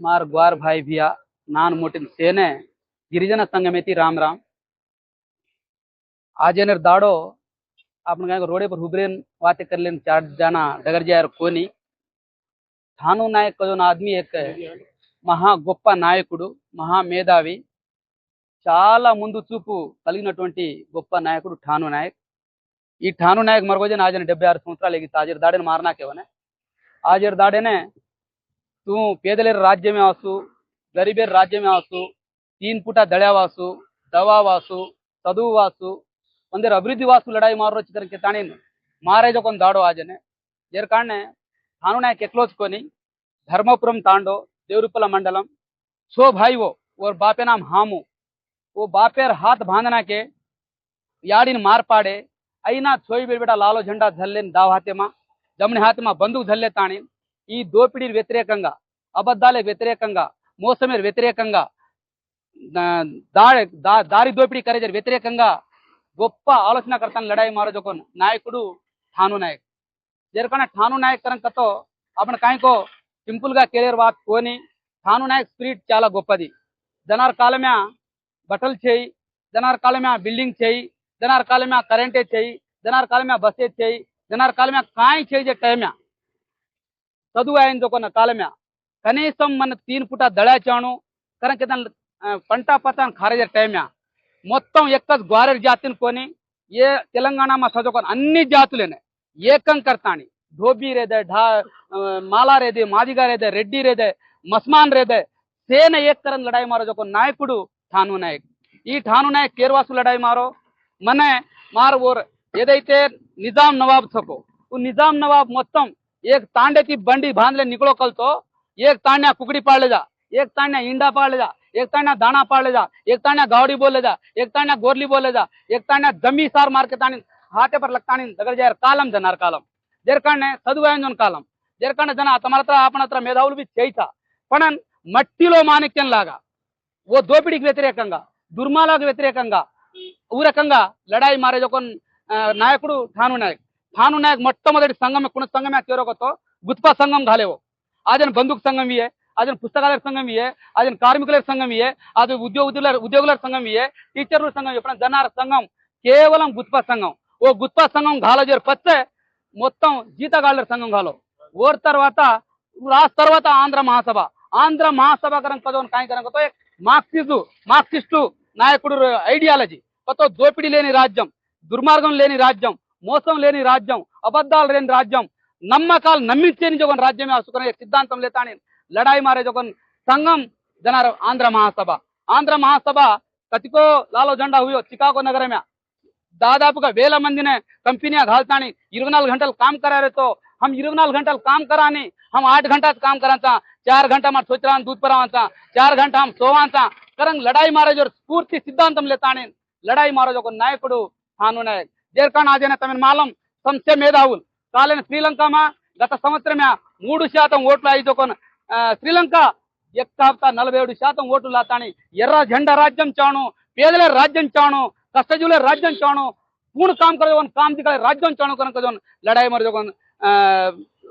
मार ग्वार भाई भिया नान मोटिन सेने गिरिजन संगमेती राम राम आजेनर दाडो आपण काय रोडे पर हुबरेन वाते करलेन चार जना डगर जायर कोनी ఠాను నాయక్ కదోన్ ఆద్మీ ఏక్ మహా గొప్ప నాయకుడు మహా మేధావి చాలా ముందు చూపు కలిగినటువంటి గొప్ప నాయకుడు ఠాను నాయక్ ఈ ఠాను నాయక్ మరొకజన ఆజన డెబ్బై ఆరు సంవత్సరాలు ఎగి తాజర్ దాడేని మారనాకేవనే ఆజర్ దాడేనే तू पेदलेर राज्य में आसू गरीबेर राज्य में आसू तीन पुटा दळ्यावासू ದವಾವಾಸು ಸದುವಾಸು ಒಂದೇರ ಅಭಿವೃದ್ಧಿ ವಾಸು ಲಡಾಯಿ ಮಾರೋ ಚಿತ್ರಕ್ಕೆ ತಾಣೇನು ಮಾರೇಜಕ್ಕೊಂದು ದಾಡೋ ಆಜನೆ ಏರ್ ಕಾಣೆ ಕಾನೂನ ಕೆಕ್ಲೋಚ್ಕೊನಿ ಧರ್ಮಪುರಂ ತಾಂಡೋ ದೇವರುಪಲ ಮಂಡಲಂ ಸೋ ಭಾಯಿವೋ ಓರ್ ಬಾಪೆ ನಾಮ್ ಹಾಮು ಓ ಬಾಪೇರ್ ಹಾತ್ ಬಾಂಧನಾಕೆ ಯಾಡಿನ ಮಾರ್ಪಾಡೆ ಐನಾ ಚೋಯ್ ಬಿಡ್ಬೇಡ ಲಾಲೋ ಝಂಡಾ ಝಲ್ಲೆನ್ ದಾವ್ ಹಾತೆಮ ಜಮಣಿ ಹಾತೆಮ ಬಂದೂಕ್ ಝಲ್ಲೆ ತಾಣಿನ್ ఈ దోపిడీ వ్యతిరేకంగా అబద్ధాల వ్యతిరేకంగా మోసమే వ్యతిరేకంగా దారి దారి దోపిడీ కరేజర్ వ్యతిరేకంగా గొప్ప ఆలోచనకర్త లడాయి మహారాజు నాయకుడు ఠాను నాయక్. జరకన ఠాను నాయక్ కనుకతో అప్పుడు కాయకో సింపుల్గా కెరీర్ వాక్ కొని ఠాను నాయక్ స్పిరిట్ చాలా గొప్పది. జనార్ కాలమే బట్టలు చేయి జనార్ కాలమే బిల్డింగ్ చేయి జనార్ కాలమే కరెంటే చేయి జనార్ కాలమే బస్సే చేయి జనార్ కాలమే కాయ చేయి టైమే చదువు ఆయన కాలమే. కనీసం మన తీన్ పుట దళాచాను కనుక పంటా పతాన్ ఖారజే టైమే. మొత్తం ఎక్క గ్వారెర్ జాతిని కొని ఏ తెలంగాణమా చదువుకొని అన్ని జాతులేనే. ఏకం కర్తాని. ధోబీ రేదే ఢా మాలా రేదే మాదిగా రేదే రెడ్డి రేదే మస్మాన్ రేదే. సేన ఏక్కరం లడాయి మారో ఒక నాయకుడు ఠాను నాయక్. ఈ ఠాను నాయక్ కేర్వాసు లడాయి మారో మన మారు ఏదైతే నిజాం నవాబ్ చకో నిజాం నవాబ్ మొత్తం एक तांडे की बंडी बांधले निकलो कल तो एक तान्या कुकड़ी पाड़ ले जा एक तान्या इंडा पाड़ ले जा एक तान्या दाना पाड़ ले जा एक तान्या गावड़ी बोल ले जा एक तान्या गोरली बोल ले जा एक तान्या जमी सार मार के तानी हाथे पर लगतानी दगड़ जायर कालम जनार कालम జరకండి చదువు ఆయన కాలం జరకండి జన తమ హత్ర ఆపణ హత్ర మేధావులు బి చేయిత పణన్ మట్టిలో మాణిక్యం లాగా ఓ దోపిడీకి వ్యతిరేకంగా దుర్మాలకు వ్యతిరేకంగా ఊ రకంగా లడాయి మారే ఒక నాయకుడు ఠాను నాయక్ భాను నాయక్ మొట్టమొదటి సంఘం కుణ సంఘమే చేరొకతో గుత్పా సంఘం కాలేవో అదన బంధుకు సంఘం ఇయే అదన పుస్తకాల సంఘం ఇయే అదన కార్మికుల సంఘం ఇయే అది ఉద్యోగుల ఉద్యోగుల సంఘం ఇయే టీచర్ల సంఘం ఎప్పుడైనా జనార సంఘం కేవలం గుత్పా సంఘం ఓ గుత్పా సంఘం గాలజేరు పచ్చే మొత్తం జీతగాళ్ళ సంఘం గాలో ఓర్ తర్వాత రాస్ తర్వాత ఆంధ్ర మహాసభ ఆంధ్ర మహాసభ కరం కదోన్ కాయ కరం మార్క్సిజు మార్క్సిస్టు నాయకుడు ఐడియాలజీ కొత్త దోపిడీ లేని రాజ్యం దుర్మార్గం లేని రాజ్యం మోసం లేని రాజ్యం అబద్ధాలు లేని రాజ్యం నమ్మకాలు నమ్మించేని జగన్ రాజ్యమే అసుకునే సిద్ధాంతం లేతాని లడాయి మారే జగన్ సంఘం జనార ఆంధ్ర మహాసభ ఆంధ్ర మహాసభ కతికో లాలో జెండా హుయో చికాగో నగరమే దాదాపుగా వేల మందినే कंपनियां घालतानी इरवे नाल घंटा काम करा रहे तो हम इरवे नाल घंटा काम करानी हम आठ घंटा काम कराचा चार घंटा मार सोच रहा दूध परावाचा चार घंटा हम सोवाचा करंग लड़ाई मारे जो स्फूर्ति सिद्धांतम लेतानी लड़ाई मारो जो నాయకుడు హాను నాయక్ జేర్కాన్ ఆజనే తమిళ మాలం సంస్థ మేధావులు కాలేని శ్రీలంక మా గత సంవత్సరమే మూడు శాతం ఓట్లు ఐదుకొని శ్రీలంక ఎక్క హప్తా నలభై ఏడు శాతం ఓట్లు లాతాని ఎర్ర జెండా రాజ్యం చాను పేదల రాజ్యం చాను కష్టజీవుల రాజ్యం చాను पूर्ण काम करे जोन काम दिखाए राज्य चाणो करन जोन लड़ाई मार जोन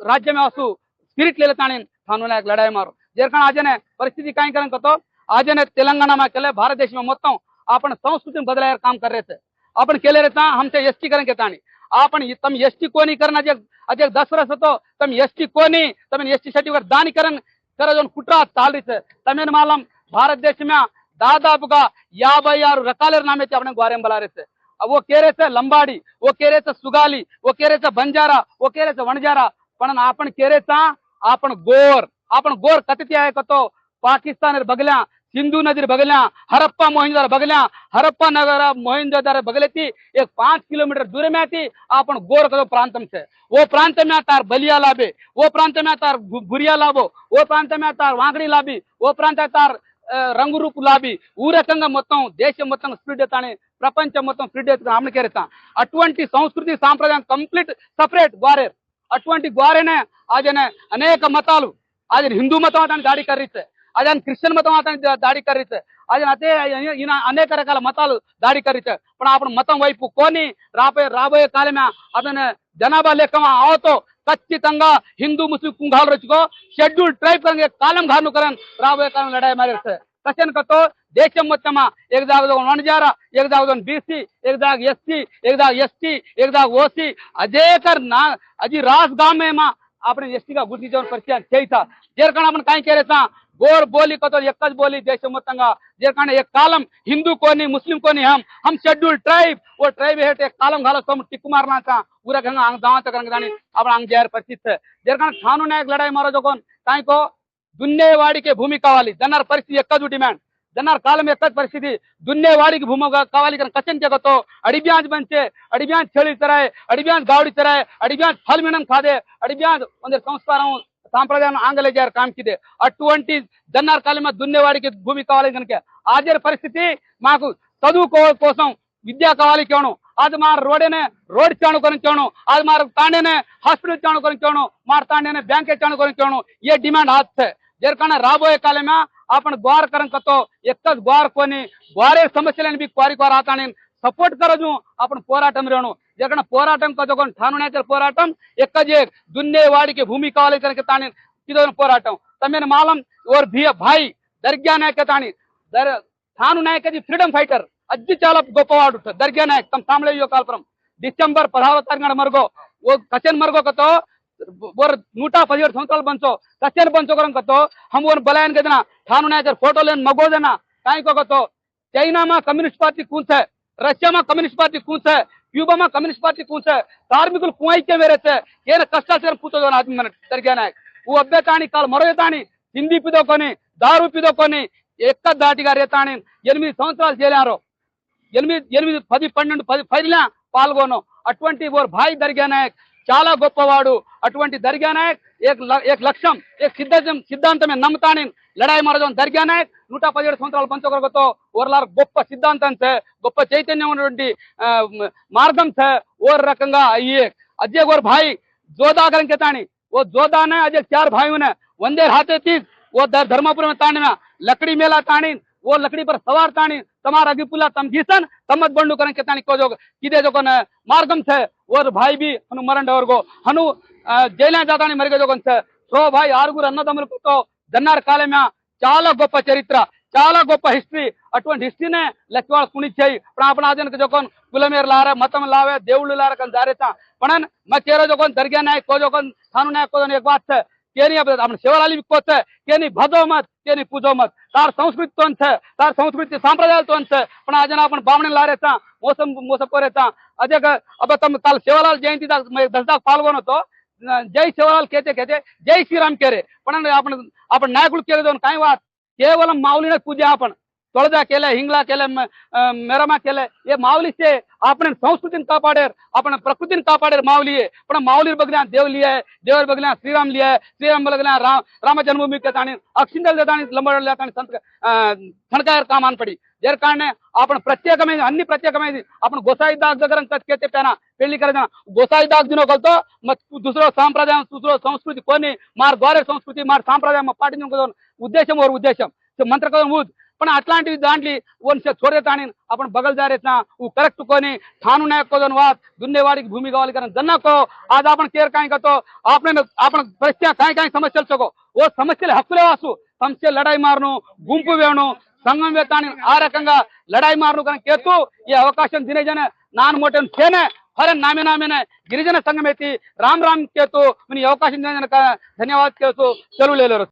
राज्य में असु स्पिरिट ले लेतानी थानु नायक लड़ाई मारो जेरकण आजने परिस्थिति काय करन कतो आजने तेलंगाना में केले भारत देश में మొత్తం आपण संस्कृति में बदलायर काम कर रहे थे आपण केले రేతా हमसे ఎస్టీ కరం घेता आपण तम एसटी कोणी करण अजे दसरस होतो तम एसटी कोणी तमेन एसटी साठी దానికరణ కరజోన్ కుట్రా తాలిస్ తమేన్ మాలం భారతదేశమే దాదాపుగా యాభై ఆరు రకాల నామే చెప్పడం గోరెంబలారేస్ वो केरेचं लंबाडी वो केरेचं सुगाली वो केरेचं बंजारा वो केरेचं वणजारा पण आपण केरेचा आपण गोर आपण गोर कथित आहे कतो पाकिस्तान बगल्या सिंधू नदी बगल्या हरप्पा मोहिंजोदार बगल्या हरप्पा नगर मोहिंजोदार बगले थी एक पांच किलोमीटर दूर में थी आपण गोर कदो प्रांतम से वो प्रांत में तार बलिया लाभे वो प्रांत में तार गु- गुरिया लाभो वो प्रांत में तार वांगड़ी लाभी वो प्रांत तार ఆ, రంగు రూపు లాబి ఊ రకంగా మొత్తం దేశం మొత్తం స్ప్రిడ్ అవుతానే ప్రపంచం మొత్తం స్ప్రిడ్ అవుతుంది అమలుకేరుతాం అటువంటి సంస్కృతి సాంప్రదాయం కంప్లీట్ సపరేట్ గ్వారేర్ అటువంటి గ్వారేనే ఆజనే అనేక మతాలు आज हिंदू మతం అతని దాడి కర్రిస్తే అదే క్రిస్టియన్ మతం అతను దాడి కరిచే అది అదే ఈయన అనేక రకాల మతాలు దాడి కరిచే ఇప్పుడు అప్పుడు మతం వైపు కొని రాబోయే రాబోయే కాలమే అతని జనాభా లెక్క ఆవతో ఖచ్చితంగా హిందూ ముస్లిం కుంగాలు రచుకో షెడ్యూల్ ట్రైబ్ కరంగే కాలం ఘాను కరన్ రాబోయే కాలం లడాయి మారిస్తే कशन कतो देश मतमा एक दाग दोन वणजारा एक दाग दोन बीसी एक दाग एससी एक दाग एसटी एक दाग ओसी अजेकर ना अजी रास गाँव में माँ આપણે એસટી કા ગુર્દી જવાનું પરચા થઈ થા જેર કણ આપણે કાઈ કરે તા गोर बोली को तो एक बोली देश मत एक कालम हिंदू कोनी, मुस्लिम कोनी, हम हम शेड्यूल ट्राइब। वो ट्राइब हेट एक कालम घालो तो सम टिक मारना था पूरा गंगा, आंग दावा तक रंग दानी अब आंग जहर परिचित है। जेर कारण थानू ने एक लड़ाई मारो जो कौन, ताई को दुन्नेवाड़ी के भूमिका वाली, जनर परिस्थिति एक कदू डिमांड ಜನರ ಕಾಲ ಎತ್ತದ ಪರಿಸ್ಥಿತಿ ದುನ್ನೆವಾಡಿಗೆ ಭೂಮಗ ಕಾವಾಲಿಗರ ಕಚನ್ ಜಗತ್ತು ಅಡಿಬ್ಯಾಂಜ್ ಬಂಚೆ ಅಡಿಬ್ಯಾಂಜ್ ಚಳಿ ತರಾಯ್ ಅಡಿಬ್ಯಾಂಜ್ ಗಾವಡಿ ತರಾಯ್ ಅಡಿಬ್ಯಾಂಜ್ ಫಲ್ ಮಿಣನ್ ಖಾದೆ ಅಡಿಬ್ಯಾಂಜ್ ಒಂದೇ ಸಂಸ್ಕಾರ సాంప్రదాయం ఆంగ్లేజారు కామికిది అటువంటి జన్నార్ కాలిమ దున్నేవాడికి భూమి కావాలి కనుక. ఆజారి పరిస్థితి మాకు చదువుకో కోసం విద్య కావాలి కేవడం అది మా ರೋಡೇನೆ ರೋಡ್ ಚಾಣು ಕೊರಚೋಣು ಅದು ಮಾರ ತಾಂಡೇನೆ ಹಾಸ್ಪಿಟಲ್ ಚಾಣು ಕೊರಚೋಣು ಮಾರ ತಾಂಡೇನೆ ಬ್ಯಾಂಕ್ ಚಾಣು ಕೊರಚೋಣು ये डिमांड हाथ है जेरकाने రాబోయే కాలమే आपण గ్వార్ కరం కతో ఎక్క గ్వార్ కొని గ్వారే సమస్యలని బి క్వారి క్వార్ ఆతానే सपोर्ट करजू आपण పోరాటం రేణు జగన పోరాటం కదొకని ఠానునేచర్ పోరాటం ఎక్కజే దున్నేవాడికి భూమి కావాలి కనుక తాని ఇదొన పోరాటం తమ్మిన మాలం ఓర్ భియ భాయ్ దర్గా నాయక తాని దర్ ఠాను నాయకజీ ఫ్రీడమ్ ఫైటర్ అజ్జి చాలా గొప్పవాడు దర్గా నాయక్ తమ సాంబళయ్య కాల్పురం డిసెంబర్ పదహారవ తారీఖున మరుగో ఓ కచెన్ మరుగో కతో ఓర్ నూట పదిహేడు సంవత్సరాలు బంచో కచెన్ బంచోకరం కతో హమ్ ఓన్ బలాయన్ గదన ఠాను నాయకర్ ఫోటో లేని మగోదన కాయకో కతో చైనామా కమ్యూనిస్ట్ పార్టీ కూన్స్ है రష్యామా కమ్యూనిస్ట్ పార్టీ కూన్స్ है క్యూబామా కమ్యూనిస్ట్ పార్టీ కూన్స్ है కార్మికులు కువైకే మేరేతే ఏన కష్టాలు చేర కూర్చోదో ఆద్మీ మన దర్గా నాయక్. ఓ అబ్బే తాని కాలు మరో తాని హిందీ పిదోకొని దారు పిదోకొని ఎక్క దాటిగా రేతాని ఎనిమిది సంవత్సరాలు చేరారు ఎనిమిది ఎనిమిది పది పన్నెండు పది పదిలా పాల్గొను అటువంటి ఓ భాయ్ దర్గా నాయక్ చాలా గొప్పవాడు. అటువంటి దర్గా నాయక్ ఏక లక్ష్యం ఏక సిద్ధం సిద్ధాంతమే నమ్ముతాని. లడాయి మహారాజం దర్గా నాయక్ నూట పదిహేడు సంవత్సరాల పంచగొరగతో ఓరలార్ గొప్ప సిద్ధాంతంతో గొప్ప చైతన్యం ఉన్నటువంటి మార్గం సే ఓర్ రకంగా అయ్యే. అజయ్ ఓర్ భాయి జోదాగరం కెతాని ఓ జోదానే అజయ్ చార్ భాయి ఉన్నాయి వందే హాతే తీస్ ఓ ధర్మపురం తాండిన లక్కడి మేళా తాండిన్ वो लकड़ी पर सवार ताणी, तमारा विपुला तम जीसन तमत बंडू करें कितानी को जो किदे जो कन मार्गम थे वो भाई भी हनु मरण डोर को हनु जेल जाता नहीं मरगे जो कन सो भाई आरगुर अन्न तमर को दन्नार काले में चाल गोप चरित्र चाल गोप हिस्ट्री, अटवंट हिस्ट्री ने लक्ष्मण सुनी छे प्राप्त आदन के जो कन कुलमेर ला मतम लावे देवल ला रहे कन जा था पणन मैं जो कन दरगिया न्याय को जो कन थानु न्याय को एक बात है તેની આપણે શેવાળાલી વિકો છે તેની ભાદો મત તેની પૂજો મત તાર સંસ્કૃત તોન છે, તાર સંસ્કૃતિ સાંપ્રદાય તોન છે, પણ આજે આપણે બામણે લારે તા, મોસમ મોસમ કરે તા. આજે હવે તમે તાલ શેવાલાલ જયંતિ દસદાક પાલવાનો તો જય શેવાલાલ કહેતે કહેતે જય શ્રીરામ કરે. પણ આપણે આપણે નાયકુળ કરે તો કાંઈ વાત. કેવલમ માઉલીને પૂજા આપણ ತೊಳೆದ ಕೆಲೆ ಹಿಂಗ್ಲಾ ಕೆಲೆ ಮೆರಮ ಕೆಲೆ ಏ से अपने संस्कृति का पाड़ेर अपने प्रकृति कापाड़े माव लिए अपने मावली बगलिया देव लिया है देव श्री श्रीराम लिया है, श्रीराम बगलिया राम राम जन्मभूमि के तानी अक्षिंदल दानी लंबड़ तानी संत थणकार काम आन पड़ी. जर कारण अपन प्रत्येक में अन्य प्रत्येक में अपन गोसाई दाग दगर कहते पैना पेली कर जाना. गोसाई दाग दिनों गलतो, मत दूसरो सांप्रदाय, दूसरो संस्कृति कोनी, मार द्वारे संस्कृति, मार सांप्रदाय पाटी उद्देश्य और उद्देश्य मंत्र कदम પણ આટલાંટી દાંટલી ઓનસે છોડે તાણી આપણ બગલદાર એટના હું કરેક્ટ કોની ઠાનું નાયક કોદન વાત દુન્નેવાડી ભૂમિકા વાળી કરે દન્ના કહો આજ આપણ કેર કાંઈ કતો આપણે આપણ પ્રશ્ન કાંઈ કાંઈ સમજ ચલ શકો ఓ సమస్యలు హక్కులే వాసు సమస్య లడాయి మారును గుంపు వేణు సంఘం వేతాని ఆ రకంగా లడాయి మారును కనుక కేతు ఈ అవకాశం తినేజన నాన్ మోటన్ చేనే హరే నామే నామేనే గిరిజన సంఘం ఎత్తి రామ్ రామ్ కేతు మీ అవకాశం ధన్యవాద కేసు సెలవు లేరు